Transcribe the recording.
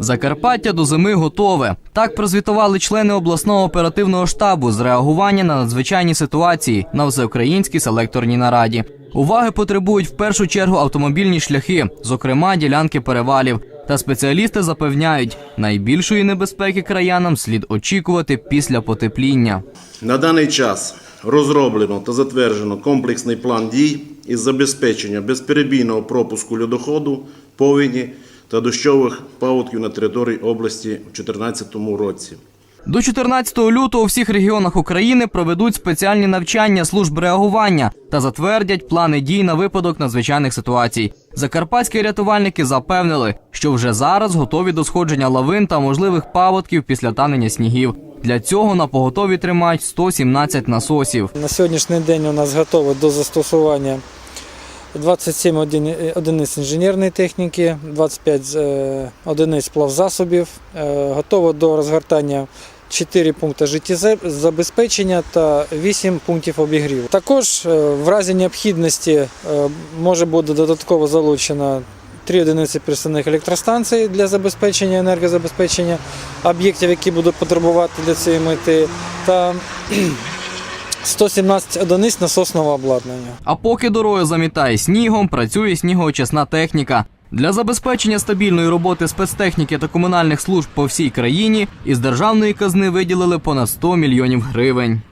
Закарпаття до зими готове. Так прозвітували члени обласного оперативного штабу з реагування на надзвичайні ситуації на всеукраїнській селекторній нараді. Уваги потребують в першу чергу автомобільні шляхи, зокрема ділянки перевалів. Та спеціалісти запевняють, найбільшої небезпеки краянам слід очікувати після потепління. На даний час розроблено та затверджено комплексний план дій із забезпечення безперебійного пропуску льодоходу, повені та дощових паводків на території області у 2014 році. До 14 лютого у всіх регіонах України проведуть спеціальні навчання служб реагування та затвердять плани дій на випадок надзвичайних ситуацій. Закарпатські рятувальники запевнили, що вже зараз готові до сходження лавин та можливих паводків після танення снігів. Для цього на поготові тримають 117 насосів. На сьогоднішній день у нас готово до застосування 27 одині- одиниць інженерної техніки, 25 е, одиниць плавзасобів, е, готово до розгортання 4 пункти життєзабезпечення та 8 пунктів обігріву. Також е, в разі необхідності може бути додатково залучено 3 одиниці пересувних електростанцій для забезпечення енергозабезпечення об'єктів, які будуть потребувати для цієї мети, та 117 одиниць насосного обладнання. А поки дорогою замітає снігом, працює снігоочисна техніка. Для забезпечення стабільної роботи спецтехніки та комунальних служб по всій країні із державної казни виділили понад 100 мільйонів гривень.